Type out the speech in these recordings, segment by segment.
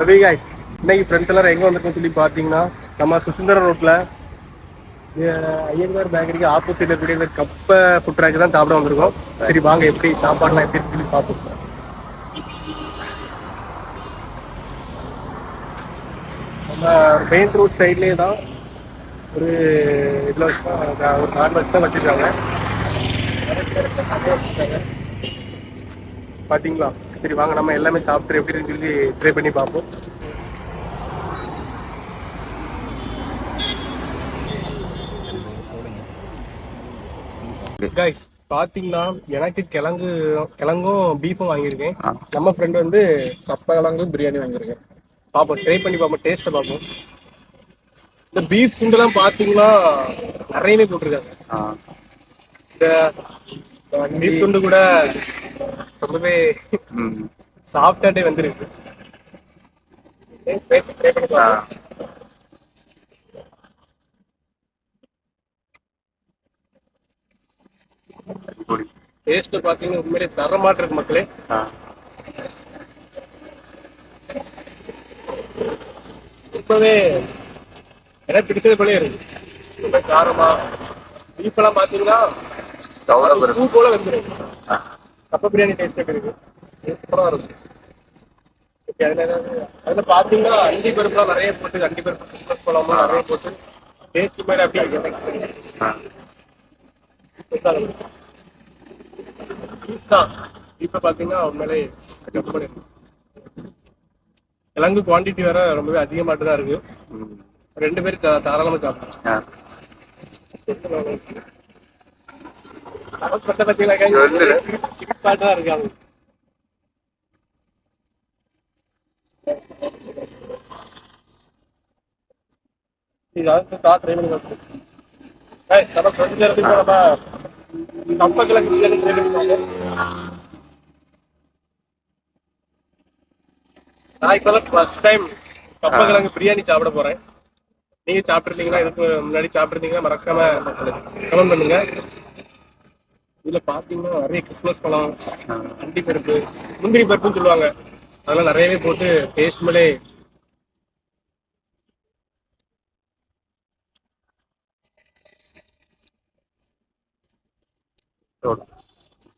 Ravi guys இன்னைக்கு friends எல்லாரும் எங்கே வந்திருக்கோம் சொல்லி பார்த்தீங்கன்னா நம்ம சுசுந்தர ரோட்டில் ஐயங்கார் பேக்கரிக்கு ஆப்போசிட்ல இருக்கிற இந்த கப்பை ஃபுட் ட்ராக் தான் சாப்பிட வந்திருக்கோம். சரி வாங்க எப்படி சாப்பாடுலாம் எப்படி சொல்லி பார்ப்போம். நம்ம மெயின் ரோட் சைட்லேயே தான் ஒரு இதில் தான் ஒரு நார்மல் தான் வச்சுருக்காங்க. பார்த்தீங்களா? சரி வாங்க நம்ம எல்லாமே சாப்பிட்டு எப்படி சொல்லி ட்ரை பண்ணி பார்ப்போம். கைஸ் பாத்தீங்கன்னா எனக்கு கிழங்கு கிழங்கும் பீஃபும் வாங்கியிருக்கேன். நம்ம ஃப்ரெண்ட் வந்து கப்பை கிழங்கு பிரியாணி வாங்கியிருக்கேன் பார்ப்போம் ட்ரை பண்ணி பார்ப்போம் டேஸ்ட்டை பார்ப்போம். இந்த பீஃப் துண்டெல்லாம் பாத்தீங்கன்னா நிறையவே போட்டிருக்காங்க. இந்த பீஃப் துண்டு கூட ரொம்பவே சாஃப்டாட்டே வந்திருக்கு. டேஸ்ட் பாத்தீங்கன்னா உண்மையிலே தரமாட்டு இருக்கு மக்களே. ரொம்பவே எனக்கு பிடிச்சது போலே இருக்கு. ரொம்ப காரமா. பீஃப் எல்லாம் பாத்தீங்கன்னா போல வந்துடும் கப்ப பிரியாணி டேஸ்ட் இருக்கு சூப்பரா இருக்கும். Okay, அதுல ஏதாவது- அதுல பாத்தீங்கன்னா அண்டி பருப்புலாம் நிறைய போட்டு அண்டி பருப்பு கிறிஸ்மஸ் பழம்லாம் நிறைய போட்டு டேஸ்ட் மாதிரி அப்படியே இருக்கு. பீஃப் தான். பீஃபை பார்த்தீங்கன்னா உண்மையிலே கட் பண்ணி கிழங்கு குவாண்டிட்டி வேற ரொம்பவே அதிகமாட்டு தான் இருக்கு. ரெண்டு பேரும் தா- தாராளமா சாப்பிடலாம். பத்த இருக்காங்க கப்ப கிழங்கு பிரியாணி ட்ரை பண்ணி நான் இப்பதான் ஃபர்ஸ்ட் டைம் கப்ப கிழங்கு பிரியாணி சாப்பிட போறேன். நீங்க சாப்பிட்டுருந்தீங்கன்னா இதுக்கு முன்னாடி சாப்பிட்டுருந்தீங்கன்னா மறக்காம கமெண்ட் பண்ணுங்க. இதுல பாத்தீங்கன்னா நிறைய கிறிஸ்மஸ் பழம் அண்டி பருப்பு முந்திரி பருப்புன்னு சொல்லுவாங்க. அதெல்லாம் நிறையவே போட்டு டேஸ்ட் மேலே.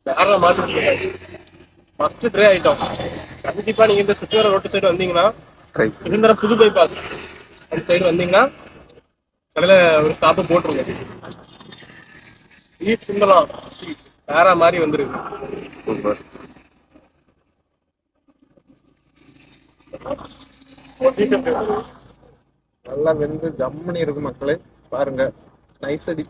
வேற மாதிரி ஃபர்ஸ்ட் ட்ரே ஐட்டம் கண்டிப்பா நீங்க இந்த சுற்றுவர ரோட்டு சைடு வந்தீங்கன்னா இருந்தர புது பைபாஸ் அந்த சைடு வந்தீங்கன்னா கடையில ஒரு ஸ்டாப்பு போட்டுருங்க. பீஃப் திங்கலாம் வேற மாதிரி வந்துருக்கு? நல்லா வெந்து ஜம்முன்னு இருக்கு மக்களே. பாருங்க. நைஸ் அடி.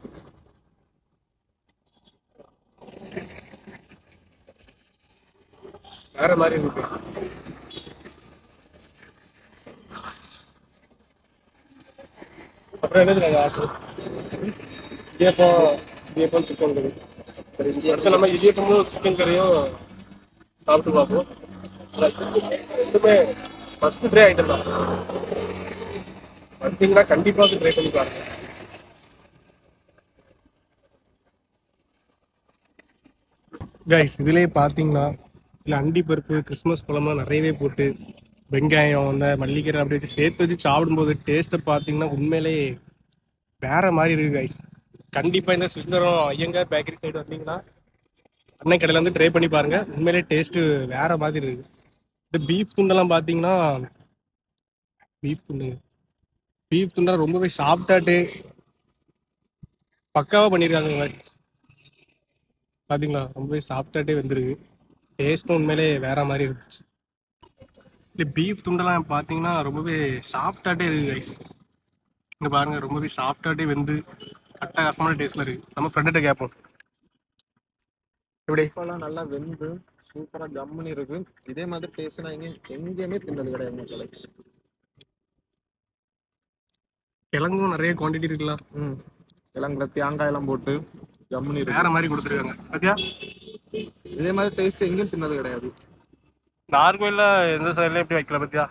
வேற மாதிரி இருக்கு. அப்புறம் என்னது நாங்க ஆர்டர் இடியப்பம் சிக்கன் கறி. சரி அடுத்து நம்ம இடியப்பமும் சிக்கன் கறியும் சாப்பிட்டு பார்ப்போம். ரெண்டுமே ஃபர்ஸ்ட் ட்ரை ஐட்டம் தான். வந்தீங்கன்னா கண்டிப்பா வந்து ட்ரை பண்ணி பாருங்க. கைஸ் இதுலேயே பார்த்தீங்கன்னா இல்ல அண்டி பருப்பு கிறிஸ்மஸ் பழம்லாம் நிறையவே போட்டு வெங்காயம் அந்த மல்லிகீரை அப்படி வச்சு சேர்த்து வச்சு சாப்பிடும்போது டேஸ்ட்டை பார்த்தீங்கன்னா உண்மையிலே வேற மாதிரி இருக்கு கைஸ் கண்டிப்பா இந்த சுந்தரம் ஐயங்கார் பேக்கரி சைடு வந்தீங்கன்னா அண்ணன் கடையில வந்து ட்ரை பண்ணி பாருங்க. உண்மையிலே டேஸ்ட் வேற மாதிரி இருக்கு. இந்த பீஃப் துண்டெல்லாம் பார்த்தீங்கன்னா பீஃப் துண்டு. பீஃப் துண்டெல்லாம் ரொம்பவே சாப்பிட்டாட்டு பக்காவா பண்ணியிருக்காங்க பார்த்தீங்களா பாத்தீங்களா? ரொம்பவே சாப்பிட்டாட்டே வந்துருக்கு. டேஸ்ட்டும் உண்மையிலே வேற மாதிரி இருந்துச்சு. இந்த பீஃப் துண்டெல்லாம் பார்த்தீங்கன்னா ரொம்பவே சாஃப்டாட்டே இருக்கு கைஸ் இங்க பாருங்க ரொம்பவே சாஃப்டாட்டே வெந்து அட்டகாசமான டேஸ்ட்ல இருக்கு நம்ம ஃப்ரெண்ட்ட கேட்போம் எப்படி? இப்பெல்லாம் நல்லா வெந்து சூப்பரா ஜம்முன்னு இருக்கு. இதே மாதிரி டேஸ்ட் நான் எங்க எங்கேயுமே தின்னது கிடையாது மக்களே கிழங்கும் நிறைய குவாண்டிட்டி இருக்குல்ல. ம். கிழங்குல தேங்காய் எல்லாம் போட்டு ஜம்முன்னு இருக்கு. வேற மாதிரி கொடுத்துருக்காங்க. பாத்தியா? இதே மாதிரி டேஸ்ட் எங்கேயும் தின்னது கிடையாது. நார்கோயில்ல எந்த சைட்ல எப்படி வைக்கல பாத்தியா?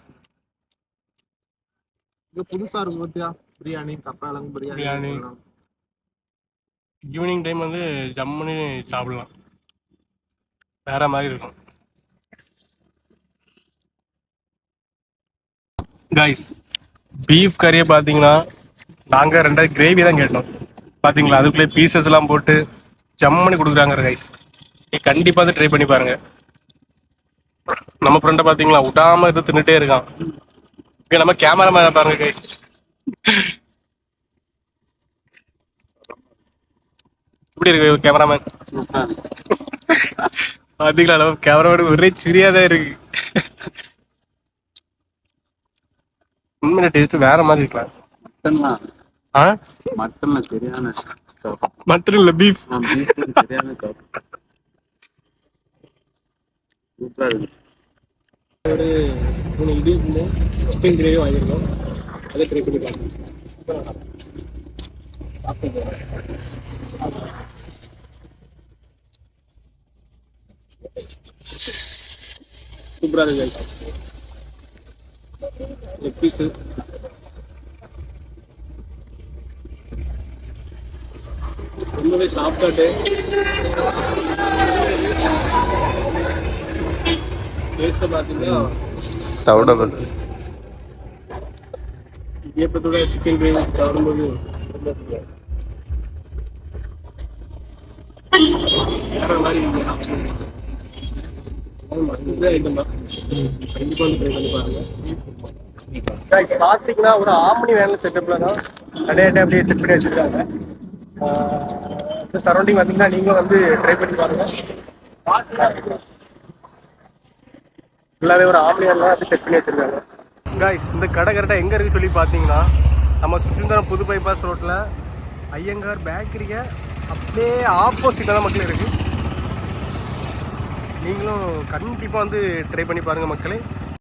இது புதுசா இருக்கு பாத்தியா? பிரியாணி கப்பாளங்கு பிரியாணி பிரியாணி. ஈவினிங் டைம் வந்து ஜம்முன்னு சாப்பிடலாம். வேற மாதிரி இருக்கும். கைஸ் பீஃப் கறியை பார்த்தீங்கன்னா நாங்கள் ரெண்டாவது கிரேவி தான் கேட்டோம். பார்த்தீங்களா? அதுக்குள்ளே பீசஸ் எல்லாம் போட்டு ஜம்முன்னு கொடுக்குறாங்க கைஸ் நீ கண்டிப்பாக வந்து ட்ரை பண்ணி பாருங்க. நம்ம ஃப்ரெண்டை பார்த்தீங்களா? விடாம இது தின்னுட்டே இருக்கான். இங்க நம்ம மேலே பாருங்க கைஸ் எப்படி இருக்கு கேமராமேன் பாத்தீங்களா கேமராமேன் ஒரே சிரியா தான் இருக்கு. உண்மையில டேஸ்ட் வேற மாதிரி இருக்கலாம் ஆ? மட்டன்ல சரியான மட்டன் இல்ல பீஃப் சரியான சூப்பரா இருக்கு. ஒரு மூணு இடி சிக்கன் கிரேவி வாங்கியிருக்கோம் அதை ட்ரை பண்ணி பார்க்கணும் சூப்பராக இருக்கு லெக் பீஸு ரொம்பவே சாஃப்டாட்டு டேஸ்ட்டை பார்த்தீங்கன்னா சவுடபுள் இடியப்பத்தோட சிக்கன் கிரேவி சாப்பிடும்போது ரொம்ப பிடிக்கும். வேற பாருங்க. பாத்தீங்கன்னா ஒரு ஆம்னி வேனில் செட்டப்ல தான் கடையாட்ட அப்படியே செட் பண்ணி வச்சிருக்காங்க. சரௌண்டிங் வந்தீங்கன்னா நீங்க வந்து ட்ரை பண்ணி பாருங்க. ஃபுல்லாகவே ஒரு ஆம்னி வேன்ல வந்து செட் பண்ணி வச்சிருக்காங்க. காய்ஸ் இந்த கடை கரெக்டாக எங்கே இருக்குன்னு சொல்லி பார்த்தீங்கன்னா நம்ம சுசுந்தரம் புது பைபாஸ் ரோட்டில் ஐயங்கார் பேக்கரியை அப்படியே ஆப்போசிட்டாக தான் மக்கள் இருக்குது நீங்களும் கண்டிப்பாக வந்து ட்ரை பண்ணி பாருங்கள் மக்களே.